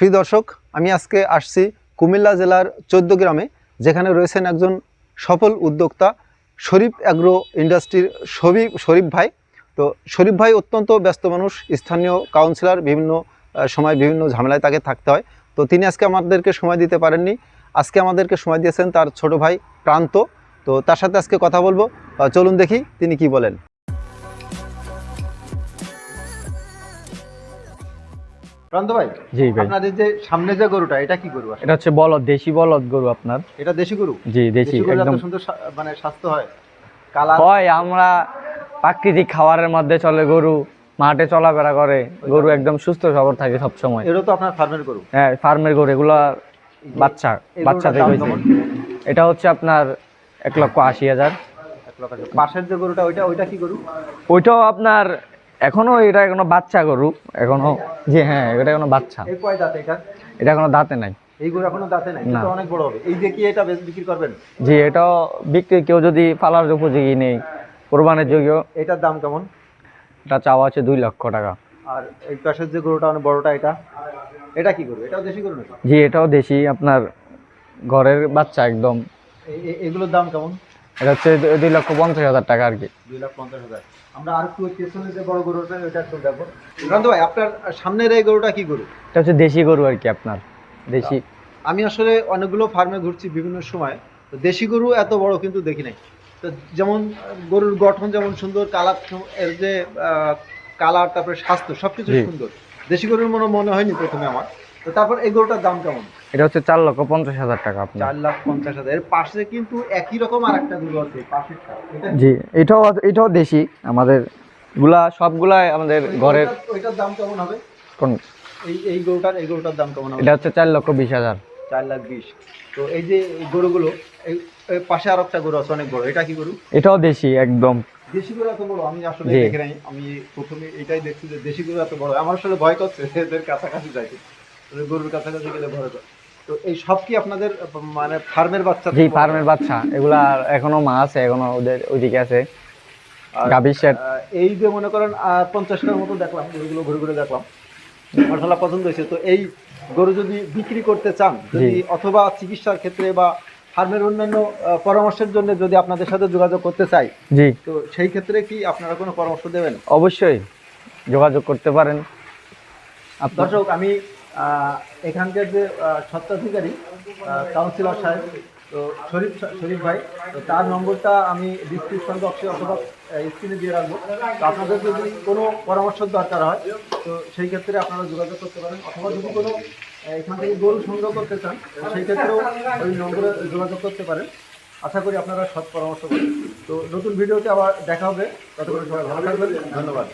প্রিয় দর্শক, আমি আজকে আসছি কুমিল্লা জেলার চোদ্দ গ্রামে, যেখানে রয়েছেন একজন সফল উদ্যোক্তা, শরীফ অ্যাগ্রো ইন্ডাস্ট্রির শরীফ শরীফ ভাই। তো শরীফ ভাই অত্যন্ত ব্যস্ত মানুষ, স্থানীয় কাউন্সিলর, বিভিন্ন সময় বিভিন্ন ঝামেলায় তাকে থাকতে হয়। তো তিনি আজকে আমাদেরকে সময় দিতে পারেননি। আজকে আমাদেরকে সময় দিয়েছেন তার ছোট ভাই প্রান্ত তো তার সাথে আজকে কথা বলব। চলুন দেখি তিনি কি বলেন। প্রান্ত ভাই জি ভাই। আপনাদের যে সামনে যে গরুটা এটা কি গরু এটা হচ্ছে বলদ দেশি বলদ গরু আপনার। এটা দেশি গরু? জি দেশি একদম। সুন্দর মানে স্বাস্থ্য হয়? কালার? হয় আমরা প্রাকৃতিক খাবারের মধ্যে চলে গরু মাঠে চলাফেরা করে গরু একদম সুস্থ সবল থাকে সব সময় এটা তো আপনার ফার্মের গরু? হ্যাঁ ফার্মের গরু এগুলা বাচ্চা বাচ্চা থেকে? এটা হচ্ছে আপনার এক লক্ষ আশি হাজার। পাশের যে গরুটা ওইটা ওইটা কি গরু? ওইটাও আপনার এখনও এটা এখনও বাচ্চা গরু এখনও জি হ্যাঁ এটা এখনও বাচ্চা। এই কয় দাঁত এটা এটা এখনও দাঁতে নাই। এই গরু এখনও দাঁতে নাই। এটা অনেক বড় হবে। এই যে কি এটা বিক্রি করবেন? জি এটাও বিক্রি কেউ যদি পালার উপযোগী নেই কোরবানের যোগ্য। এটার দাম কেমন? এটা চাওয়া আছে দুই লক্ষ টাকা। আর এই পাশের যে গরুটা অনেক বড়টা এটা? এটা কি গরু? এটাও দেশি গরু নাকি? জি এটাও দেশি আপনার ঘরের বাচ্চা একদম। এগুলোর দাম কেমন? এটা হচ্ছে দুই লক্ষ পঞ্চাশ হাজার টাকা আর কি। দুই লাখ পঞ্চাশ হাজার। আমরা আর একটু পেছনে যে বড় গরুটা ওইটা একটু দেখব। সুকান্ত ভাই আপনার সামনের এই গরুটা কি গরু? এটা হচ্ছে দেশি গরু আর কি আপনার দেশি। আমি আসলে অনেকগুলো ফার্মে ঘুরছি বিভিন্ন সময়। তো দেশি গরু এত বড় কিন্তু দেখি নাই। তো যেমন গরুর গঠন যেমন সুন্দর কালারের যে কালার তারপরে স্বাস্থ্য সবকিছু। সুন্দর। দেশি গরুর মনে মনে হয়নি প্রথমে আমার। তো তারপর এই গরুটার দাম কেমন? এটা হচ্ছে চার লক্ষ পঞ্চাশ হাজার টাকা আপনার। চার লাখ পঞ্চাশ হাজার। এর পাশে কিন্তু একই রকম আর একটা গরু আছে পাশেরটা? জি এটাও এটাও দেশি আমাদেরগুলা সবগুলাই আমাদের ঘরের ওইটার- দাম কেমন হবে? কোন? এই এই গরুটার এই গরুটার দাম কেমন হবে? এটা হচ্ছে চার লক্ষ বিশ হাজার। চার লাখ বিশ। তো এই যে গরুগুলো এই পাশে আর একটা গরু আছে অনেক বড়। এটা কি গরু? এটাও দেশি একদম। দেশি গরু এত বড়? আমি আসলে। দেখে নাই। আমি প্রথমে এটাই দেখছি যে দেশি গরু এত বড়। আমার আসলে ভয় করছে এদের কাছাকাছি যাইতে। গরুর কাছাকাছি গেলে ভয় করে। তো এই সব কি আপনাদের মানে ফার্মের বাচ্চা জি ফার্মের বাচ্চা। এগুলা এখনও মা আছে এখনও ওদের ওইদিকে আছে। সেট আহ, এই যে মনে করেন পঞ্চাশটার মতো দেখলাম গরুগুলো ঘুরে ঘুরে দেখলাম। মশলা পছন্দ হয়েছে তো এই গরু যদি বিক্রি করতে চান যদি অথবা চিকিৎসার ক্ষেত্রে বা ফার্মের অন্যান্য পরামর্শের জন্য যদি আপনাদের সাথে যোগাযোগ করতে চাই জি। তো সেই ক্ষেত্রে কি আপনারা কোনো পরামর্শ দেবেন? অবশ্যই যোগাযোগ করতে পারেন। দর্শক আমি এখানকার যে স্বত্বাধিকারী কাউন্সিলর সাহেব, তো শরীফ শরীফ ভাই, তো তার নম্বরটা আমি ডিসক্রিপশন বক্সে অথবা স্ক্রিনে দিয়ে রাখব। তো আপনাদের যদি কোনো পরামর্শ দরকার হয়, তো সেই ক্ষেত্রে আপনারা যোগাযোগ করতে পারেন। অথবা যদি কোনো এখান থেকে গরু সংগ্রহ করতে চান সেই ক্ষেত্রেও ওই নম্বরে যোগাযোগ করতে পারেন। আশা করি আপনারা সৎ পরামর্শ করবেন। তো নতুন ভিডিওতে আবার দেখা হবে। ততক্ষণ সবাই ভালো থাকবেন। ধন্যবাদ।